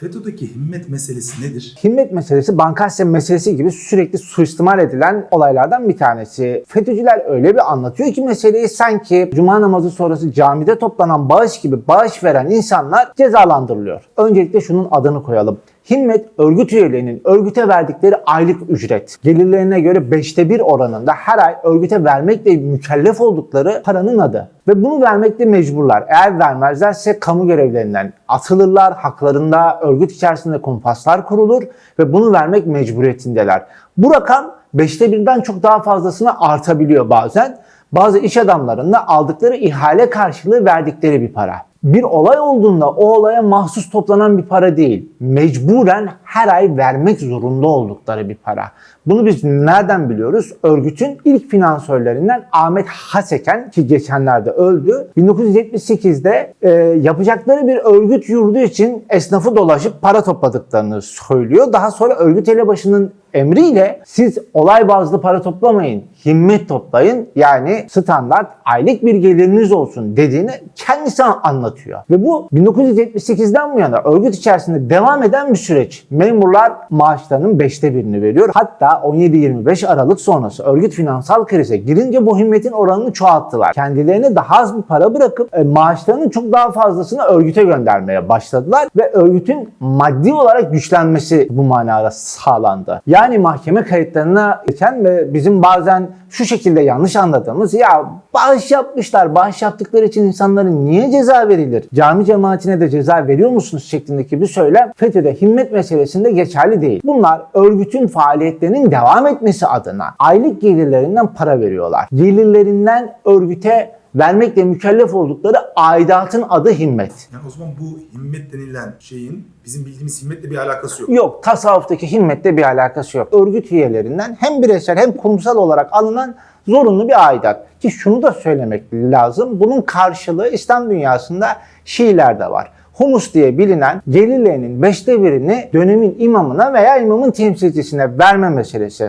FETÖ'deki himmet meselesi nedir? Himmet meselesi bankar sistem meselesi gibi sürekli suistimal edilen olaylardan bir tanesi. FETÖ'cüler öyle bir anlatıyor ki meseleyi sanki cuma namazı sonrası camide toplanan bağış gibi bağış veren insanlar cezalandırılıyor. Öncelikle şunun adını koyalım. Himmet örgüt üyelerinin örgüte verdikleri aylık ücret. Gelirlerine göre beşte bir oranında her ay örgüte vermekle mükellef oldukları paranın adı. Ve bunu vermekle mecburlar. Eğer vermezlerse kamu görevlerinden atılırlar, haklarında örgüt içerisinde kumpaslar kurulur ve bunu vermek mecburiyetindeler. Bu rakam beşte birden çok daha fazlasına artabiliyor bazen. Bazı iş adamlarının da aldıkları ihale karşılığı verdikleri bir para bir olay olduğunda o olaya mahsus toplanan bir para değil. Mecburen her ay vermek zorunda oldukları bir para. Bunu biz nereden biliyoruz? Örgütün ilk finansörlerinden Ahmet Haseken ki geçenlerde öldü. 1978'de e, yapacakları bir örgüt yurdu için esnafı dolaşıp para topladıklarını söylüyor. Daha sonra örgüt elebaşının emriyle siz olay bazlı para toplamayın, himmet toplayın. Yani standart aylık bir geliriniz olsun dediğini kendisi anlatıyor. Ve bu 1978'den bu yana örgüt içerisinde devam eden bir süreç. Memurlar maaşlarının beşte birini veriyor. Hatta 17-25 Aralık sonrası örgüt finansal krize girince bu himmetin oranını çoğalttılar. Kendilerine daha az bir para bırakıp e, maaşlarının çok daha fazlasını örgüte göndermeye başladılar ve örgütün maddi olarak güçlenmesi bu manada sağlandı. Yani mahkeme kayıtlarına geçen ve bizim bazen şu şekilde yanlış anladığımız ya bağış yapmışlar, bağış yaptıkları için insanların niye ceza verilir? Cami cemaatine de ceza veriyor musunuz şeklindeki bir söylem FETÖ'de himmet meselesinde geçerli değil. Bunlar örgütün faaliyetlerinin devam etmesi adına aylık gelirlerinden para veriyorlar. Gelirlerinden örgüte vermekle mükellef oldukları aidatın adı himmet. Yani o zaman bu himmet denilen şeyin bizim bildiğimiz himmetle bir alakası yok. Yok tasavvuftaki himmetle bir alakası yok. Örgüt üyelerinden hem bireysel hem kurumsal olarak alınan zorunlu bir aidat. Ki şunu da söylemek lazım. Bunun karşılığı İslam dünyasında Şiilerde var. Humus diye bilinen gelirlerinin beşte birini dönemin imamına veya imamın temsilcisine verme meselesi.